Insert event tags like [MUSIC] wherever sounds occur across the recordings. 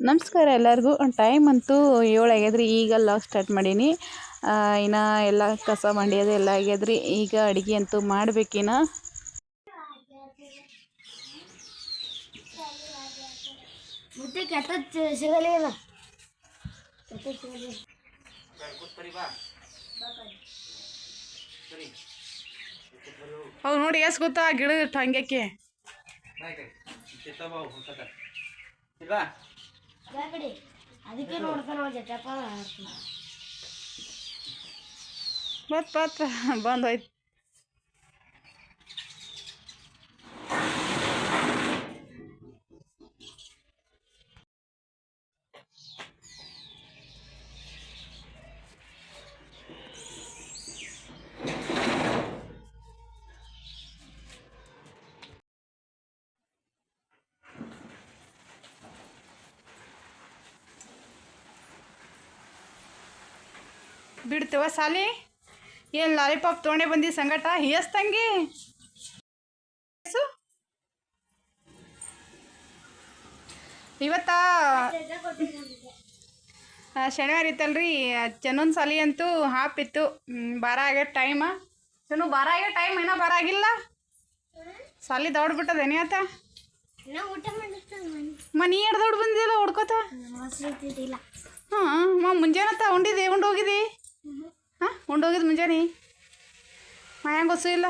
ನಮಸ್ಕಾರ ಎಲ್ಲರಿಗೂ. ಟೈಮ್ ಅಂತೂ ಏಳು ಆಗ್ಯದ್ರಿ ಈಗ ಲಾಗ್ ಸ್ಟಾರ್ಟ್ ಮಾಡೀನಿ. ಇನ್ನು ಇನ್ನ ಎಲ್ಲ ಕಸ ಮಂಡ್ಯದು ಎಲ್ಲ ಆಗ್ಯದ್ರಿ ಈಗ ಅಡುಗೆ ಅಂತೂ ಮಾಡ್ಬೇಕಿನ ಹೌದು ನೋಡಿ ಎಷ್ಟು ಗೊತ್ತಾ? ಗಿಡ ಹಂಗ್ಯಾಕೆ? ಕಡೆ ಅದಕ್ಕೆ ನೋಡ್ತಾನ ಜಟಪ್ಪ ಆಡ್ತೀನಿ ಬತ್ ಬತ್ ಬಿಡ್ತೇವ ಸಾಲಿ? ಏನು ಲಾಲಿಪಾಪ್ ತೊಗೊಂಡೆ ಬಂದಿ ಸಂಗಟ? ಹೀಯಸ್ ತಂಗಿ? ಇವತ್ತ? ಶನಿವಾರ ಇತ್ತಲ್ರಿ. ಚೆನ್ನೊಂದು ಸಾಲಿ ಅಂತೂ ಹಾಪಿತ್ತು ಬಾರ ಆಗ್ಯ ಟೈಮ ಚೆನ್ನು ಬಾರ ಆಗ್ಯ ಟೈಮ್ ಏನೋ ಬಾರ ಆಗಿಲ್ಲ? ಸಾಲಿ ದೌಡ್ ಬಿಟ್ಟದ ಏನಿಯತ್ತ ನಾ ಊಟ ಮಾಡಿರ್ತಾನೆ ಮನಿ ಎರಡು ದೌಡ್ ಬಂದಿಲ್ಲ ಹೊಡ್ಕೋತ? ಹಾ ಇದ್ದಿದ್ದಿಲ್ಲ ಹಾಂ ಮಾ ಮುಂಜಾನತ್ತ ಉಂಡಿದಿ ಉಂಡು ಹೋಗಿದಿ ಹಾಂ ಉಂಡು ಹೋಗಿದ್ದು ಮುಂಜಾನೆ ಮಯಾಂಗ ಗೊತ್ತು ಇಲ್ಲ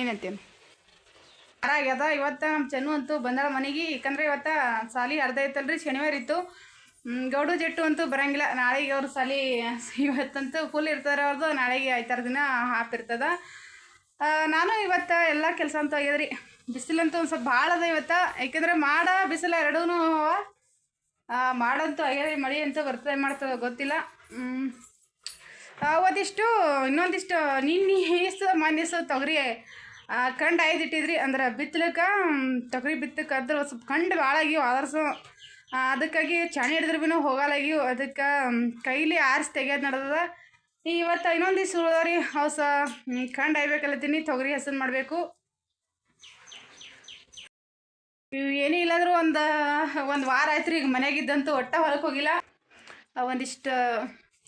ಏನಂತೇನು ಆಗ್ಯದ, ಇವತ್ತು ನಮ್ಮ ಚೆನ್ನು ಅಂತೂ ಬಂದಾಳ ಮನೆಗೆ. ಯಾಕಂದ್ರೆ ಇವತ್ತು ಸಾಲಿ ಅರ್ಧ ಐತಲ್ರಿ, ಶನಿವಾರ ಇತ್ತು. ಗೌಡು ಜಟ್ಟು ಅಂತೂ ಬರಂಗಿಲ್ಲ. ನಾಳೆಗೆ ಅವ್ರ ಸಾಲಿ [LAUGHS] ಇವತ್ತಂತೂ ಫುಲ್ ಇರ್ತಾರೆ ಅವ್ರದ್ದು ನಾಳೆಗೆ ಐತಾರ ದಿನ ಹಾಪ್ ಇರ್ತದ. ನಾನು ಇವತ್ತು ಎಲ್ಲ ಕೆಲಸ ಅಂತೂ ಆಗ್ಯದ್ರಿ. ಬಿಸಿಲಂತೂ ಒಂದು ಸ್ವಲ್ಪ ಭಾಳ ಅದ ಇವತ್ತು. ಯಾಕೆಂದ್ರೆ ಮಾಡ, ಬಿಸಿಲು ಎರಡೂ ಮಾಡಂತೂ ಆಗ್ಯದ ಮಳೆ ಅಂತೂ ಬರ್ತದೆ ಮಾಡ್ತದೆ ಗೊತ್ತಿಲ್ಲ. ಒಂದಿಷ್ಟು ಇನ್ನೊಂದಿಷ್ಟು ನಿನ್ನೆ ಈಸು ಮೊನ್ನೆ ತೊಗರಿ ಕಂಡು ಐದಿಟ್ಟಿದ್ರಿ ಅಂದ್ರೆ ಬಿತ್ತಲಕ್ಕೆ ತೊಗರಿ ಬಿತ್ತಕ್ಕೆ ಅದ್ರ ಸ್ವಲ್ಪ ಕಂಡು ಭಾಳ ಆದರ್ಸ. ಅದಕ್ಕಾಗಿ ಚಾಣಿ ಹಿಡಿದ್ರೆ ಭೀ ಹೋಗಲಾಗಿವು ಅದಕ್ಕೆ ಕೈಲಿ ಆರಿಸಿ ತೆಗಿಯೋದು ನಡೆದದ. ಇವತ್ತು ಇನ್ನೊಂದು ದಿವ್ಸ ಉಳಿದವ್ರಿ, ಹೌಸ ಕಂಡು ಆಯ್ಬೇಕಲ್ಲತ್ತೀನಿ ತೊಗರಿ ಹೆಸರು ಮಾಡಬೇಕು. ಏನೂ ಇಲ್ಲಾಂದ್ರೂ ಒಂದು ಒಂದು ವಾರ ಆಯ್ತು ರೀ ಈಗ ಮನೆಯಾಗಿದ್ದಂತೂ ಒಟ್ಟ ಹೊಲಕ್ಕೆ ಹೋಗಿಲ್ಲ. ಒಂದಿಷ್ಟು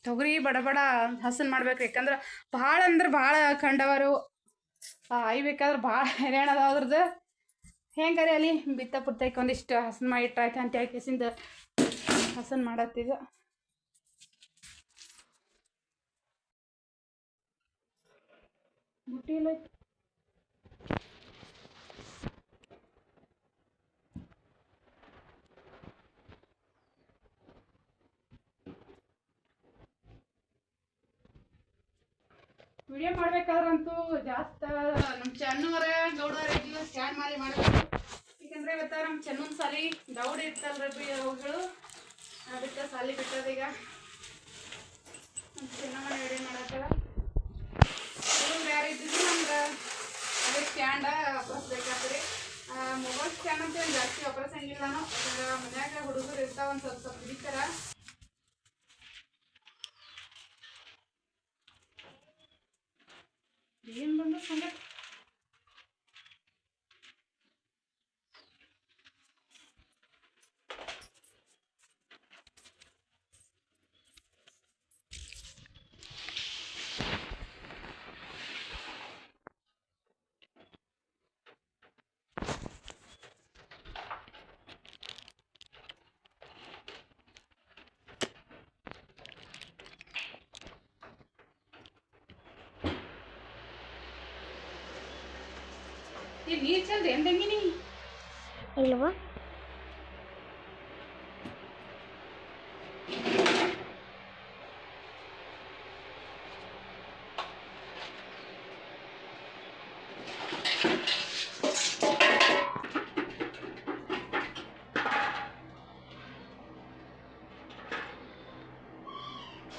ತೊಗರಿ, ಬಡ ಬಡ ಹಸನ್ ಮಾಡ್ಬೇಕು ಯಾಕಂದ್ರೆ ಭಾಳ ಅಂದ್ರೆ ಭಾಳ ಕಂಡವರು. ಆಯ್ಬೇಕಾದ್ರೆ ಭಾಳ ಹೈರಾಣ ಅದ ಅದ್ರದ್ದು ಹೆಂಗಾರೆ ಅಲ್ಲಿ? ಬಿತ್ತ ಪುರ್ತಕ್ಕೆ ಒಂದಿಷ್ಟು ಹಸನ್ ಮಾಡಿ ಇಟ್ಟಾಯ್ತು ಅಂತ ಹೇಳಿ ಕೇಸಿಂದ ಹಸನ್ ಮಾಡತ್ತೀಗ ಬುಟ್ಟಿ ವಿಡಿಯೋ ಮಾಡ್ಬೇಕಾದ್ರಂತೂ ಜಾಸ್ತಿ ನಮ್ಮ ಚೆನ್ನವರ ಗೌಡರ ಇದೀವಿ ಸ್ಕ್ಯಾನ್ ಮಾಡಿ ಮಾಡಬೇಕು. ಯಾಕಂದ್ರೆ ಇವತ್ತ ನಮ್ಮ ಚೆನ್ನೊಂದು ಸಾಲಿ ದೌಡ್ ಇರ್ತಲ್ರಿ ಅವುಗಳು. ಅದಕ್ಕೆ ಸಾಲಿ ಬಿಟ್ಟದ ಈಗ. ನಮ್ಮ ಚೆನ್ನಮ್ಮನ ವಿಡಿಯೋ ಹುಡುಗ್ರು ಯಾರು ಇದ್ದಿದ್ರು ನಮ್ಗೆ ಅದೇ ಸ್ಟ್ಯಾಂಡ ವಾಪಸ್ಬೇಕಾಗ್ತದೆ ಮೊಬೈಲ್ ಸ್ಟ್ಯಾಂಡ್ ಅಂತ ಜಾಸ್ತಿ ವಾಪಸ್ಸಂಗಿಲ್ಲ ನಾನು ನಾವು ಮನ್ಯಾಗ ಹುಡುಗರು ಇರ್ತಾವ ಒಂದು ಸ್ವಲ್ಪ ಸ್ವಲ್ಪ ಹಿಡಿತಾರ. ಏನು ಬಂದು ಸಂಗತಿ ಈ ನೀರು ಚಲ್ರಿ ಎಂದಂಗಿನಿ ಇಲ್ವಾ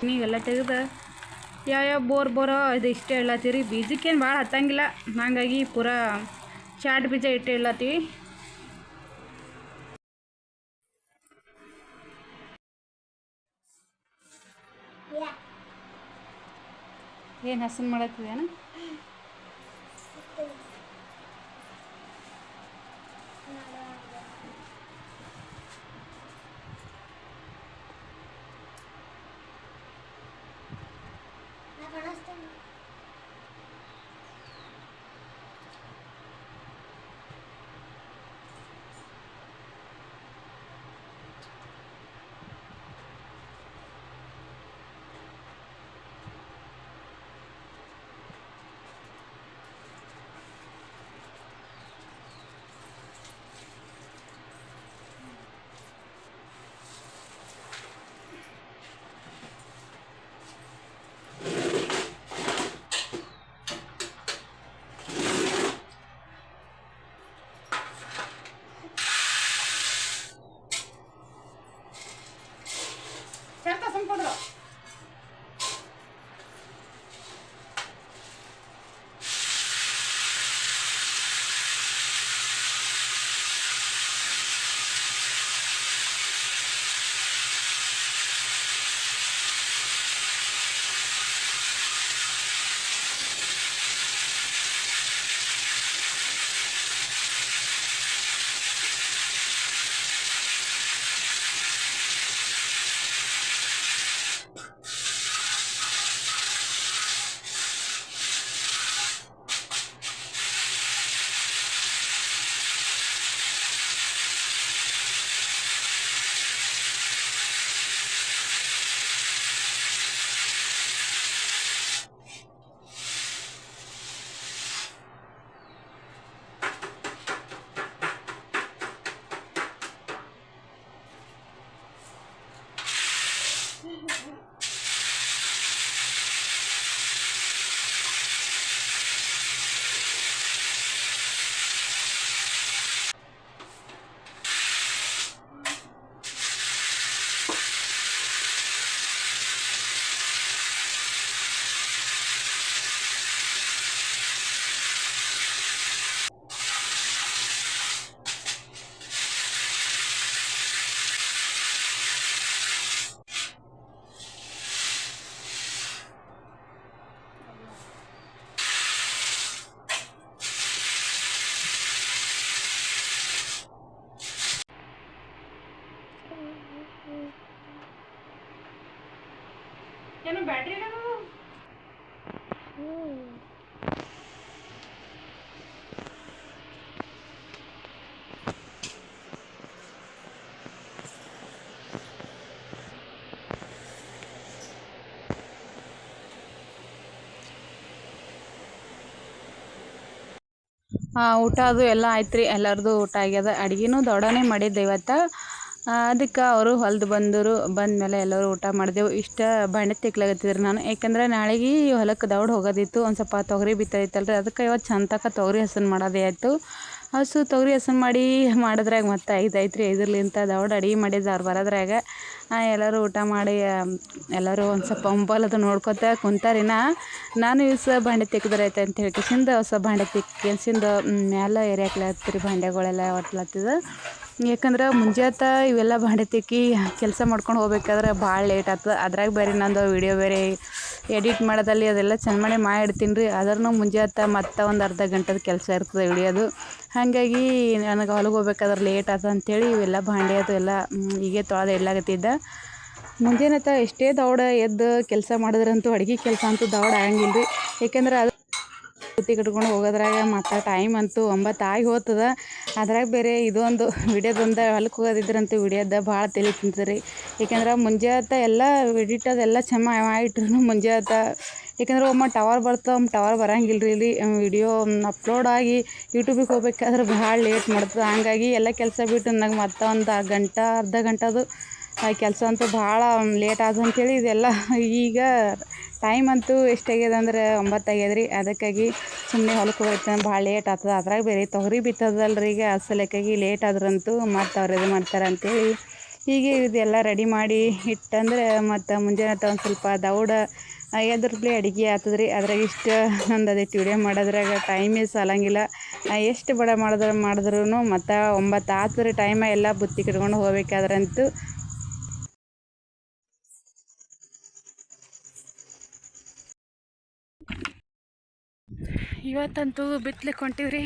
ನೀವೆಲ್ಲ ತೆಗೆದು ಯಾವ್ಯಾವ ಬೋರ್ ಬೋರೋ ಇದು ಇಷ್ಟೇ ಹೇಳತ್ತೀರಿ ಬೀಜಕ್ಕೇನು ಭಾಳ ಹತ್ತಂಗಿಲ್ಲ ಹಾಗಾಗಿ ಪೂರಾ ಚಾಟ್ ಬೀಜ ಇಟ್ಟು ಏನು ಹಸನ್ ಮಾಡತ್ತಿದೇನ ಏನು ಬ್ಯಾಟ್ರಿ ಊಟ ಅದು ಎಲ್ಲ ಆಯ್ತು ರೀ ಎಲ್ಲರದು ಊಟ ಆಗ್ಯದ. ಅಡ್ಗೆನೂ ದೊಡ್ಡನೇ ಮಾಡಿದ್ದೆ ಇವತ್ತು. ಅದಕ್ಕೆ ಅವರು ಹೊಲ್ದು ಬಂದರು ಬಂದಮೇಲೆ ಎಲ್ಲರೂ ಊಟ ಮಾಡಿದೆವು. ಇಷ್ಟ ಬಾಂಡೆ ತಿಕ್ಲಾಗತ್ತಿದ್ರು ನಾನು. ಯಾಕಂದ್ರೆ ನಾಳೆಗೆ ಹೊಲಕ್ಕೆ ದೌಡ್ ಹೋಗೋದಿತ್ತು. ಒಂದು ಸ್ವಲ್ಪ ತೊಗರಿ ಬಿತ್ತೈತಲ್ರಿ ಅದಕ್ಕೆ ಇವತ್ತು ಚಂತಕ ತೊಗರಿ ಹಸನ್ ಮಾಡೋದೇ ಆಯಿತು. ಹಸು ತೊಗರಿ ಹಸನ್ ಮಾಡಿ ಮಾಡಿದ್ರಾಗ ಮತ್ತೆ ಐದೈತ್ರಿ ಐದರ್ಲಿಂತ ದೌಡ್ ಅಡಿಗೆ ಮಾಡಿದ್ದು ಅವ್ರು ಬರೋದ್ರಾಗ ಎಲ್ಲರೂ ಊಟ ಮಾಡಿ ಎಲ್ಲರೂ ಒಂದು ಸ್ವಲ್ಪ ಒಂಬಲದು ನೋಡ್ಕೊತ ಕುಂತಾರಿನ ನಾನು ಇವ್ಸ ಬಾಂಡೆ ತೆಗ್ದ್ರೆ ಐತೆ ಅಂತ ಹೇಳ್ಕಿಸಿಂದ ಹೊಸ ಬಾಂಡೆ ತಿಕ್ಕಿಸಿಂದ ಮ್ಯಾಲ ಏರಿಯಾಕ್ಲತ್ತೀರಿ ಬಾಂಡೆಗಳೆಲ್ಲ ಒಟ್ಲತ್ತಿದ ಯಾಕಂದ್ರೆ ಮುಂಜಾತ ಇವೆಲ್ಲ ತಿಕ್ಕಿ ಕೆಲಸ ಮಾಡ್ಕೊಂಡು ಹೋಗ್ಬೇಕಾದ್ರೆ ಭಾಳ ಲೇಟ್ ಆಗ್ತದೆ ಅದ್ರಾಗ ಬೇರೆ ನಂದು ವಿಡಿಯೋ ಬೇರೆ ಎಡಿಟ್ ಮಾಡೋದಲ್ಲಿ ಅದೆಲ್ಲ ಚೆಂದ ಮಾಡಿ ಮಾಡಿಡ್ತೀನಿ ರೀ ಅದ್ರೂ ಮುಂಜಾತ ಮತ್ತೆ ಒಂದು ಅರ್ಧ ಗಂಟೆದ ಕೆಲಸ ಇರ್ತದೆ ವಿಡಿಯೋದು. ಹಾಗಾಗಿ ನನಗೆ ಹೊಲಗೆ ಹೋಗ್ಬೇಕಾದ್ರೆ ಲೇಟ್ ಆಯ್ತು ಅಂಥೇಳಿ ಇವೆಲ್ಲ ಬಾಂಡೆ ಅದು ಎಲ್ಲ ಹೀಗೆ ತೊಳೆದು ಇಡ್ಲಾಗತ್ತಿದ್ದ ಮುಂಜಾನೆ ಎಷ್ಟೇ ದೌಡ ಎದ್ದು ಕೆಲಸ ಮಾಡಿದ್ರಂತೂ ಅಡುಗೆ ಕೆಲಸ ಅಂತೂ ದೌಡ ಆಗಂಗಿಲ್ಲ ರೀ ಏಕೆಂದ್ರೆ ಅದು ಬುತ್ತಿ ಕಟ್ಕೊಂಡು ಹೋಗೋದ್ರಾಗ ಮತ್ತು ಟೈಮ್ ಅಂತೂ ಒಂಬತ್ತು ಆಗಿ ಹೋಗ್ತದ. ಅದ್ರಾಗ ಬೇರೆ ಇದೊಂದು ವಿಡಿಯೋದೊಂದು ಹೊಲಕ್ಕೆ ಹೋಗೋದಿದ್ರಂತೂ ವಿಡಿಯೋದ ಭಾಳ ತಲೆ ತಿಂತದೆ ಮುಂಜೆ ಮುಂಜಾತ ಎಲ್ಲ ಎಡಿಟ್ ಅದೆಲ್ಲ ಚೆನ್ನಾಗಿ ಮಾಡಿಟ್ರು ಮುಂಜಾತ. ಯಾಕಂದ್ರೆ ಒಮ್ಮೆ ಟವರ್ ಬರ್ತಾವೆ ಒಮ್ಮೆ ಟವರ್ ಬರಂಗಿಲ್ಲ ರೀ ಇಲ್ಲಿ ವಿಡಿಯೋ ಅಪ್ಲೋಡ್ ಆಗಿ ಯೂಟ್ಯೂಬಿಗೆ ಹೋಗ್ಬೇಕಾದ್ರೆ ಭಾಳ ಲೇಟ್ ಮಾಡ್ತದೆ. ಹಂಗಾಗಿ ಎಲ್ಲ ಕೆಲಸ ಬಿಟ್ಟು ನನಗೆ ಮತ್ತೆ ಒಂದು ಗಂಟೆ, ಅರ್ಧ ಗಂಟೆದು ಕೆಲಸ ಅಂತೂ ಭಾಳ ಲೇಟ್ ಆದ ಅಂಥೇಳಿ ಇದೆಲ್ಲ [LAUGHS] ಈಗ ಟೈಮ್ ಅಂತೂ ಎಷ್ಟಾಗ್ಯದ ಅಂದ್ರೆ ಒಂಬತ್ತು ಆಗ್ಯದ ರೀ ಅದಕ್ಕಾಗಿ ಸುಮ್ಮನೆ ಹೊಲಕ್ಕೆ ಹೋಗ್ತಂದ್ರೆ ಭಾಳ ಲೇಟ್ ಆಗ್ತದೆ ಅದ್ರಾಗ ಬೇರೆ ತೊಗರಿ ಬಿತ್ತದಲ್ರಿ ಈಗ ಅಸಲಕ್ಕಾಗಿ ಲೇಟ್ ಆದ್ರಂತೂ ಮತ್ತು ಅವ್ರು ಇದು ಮಾಡ್ತಾರೆ ಅಂಥೇಳಿ ಹೀಗೆ ಇದೆಲ್ಲ ರೆಡಿ ಮಾಡಿ ಇಟ್ಟಂದ್ರೆ ಮತ್ತು ಮುಂಜಾನೆ ಒಂದು ಸ್ವಲ್ಪ ದೌಡ ಎದ್ರಪ್ಲೆ ಅಡುಗೆ ಆಗ್ತದೆ ರೀ ಅದ್ರಾಗ ಇಷ್ಟು ನಂದು ಅದೇ ವಿಡಿಯೋ ಮಾಡೋದ್ರಾಗ ಟೈಮೇ ಸಾಲಂಗಿಲ್ಲ. ಎಷ್ಟು ಬಡ ಮಾಡಿದ್ರೆ ಮಾಡಿದ್ರೂ ಮತ್ತು ಒಂಬತ್ತು ಆತದ್ರಿ ರೀ ಟೈಮ ಎಲ್ಲ ಬುತ್ತಿ ಕಿಡ್ಕೊಂಡು ಹೋಗ್ಬೇಕಾದ್ರಂತೂ ಇವತ್ತಂತೂ ಬಿತ್ಲಿಕ್ಕೆ ಹೊಂಟಿವ್ರಿ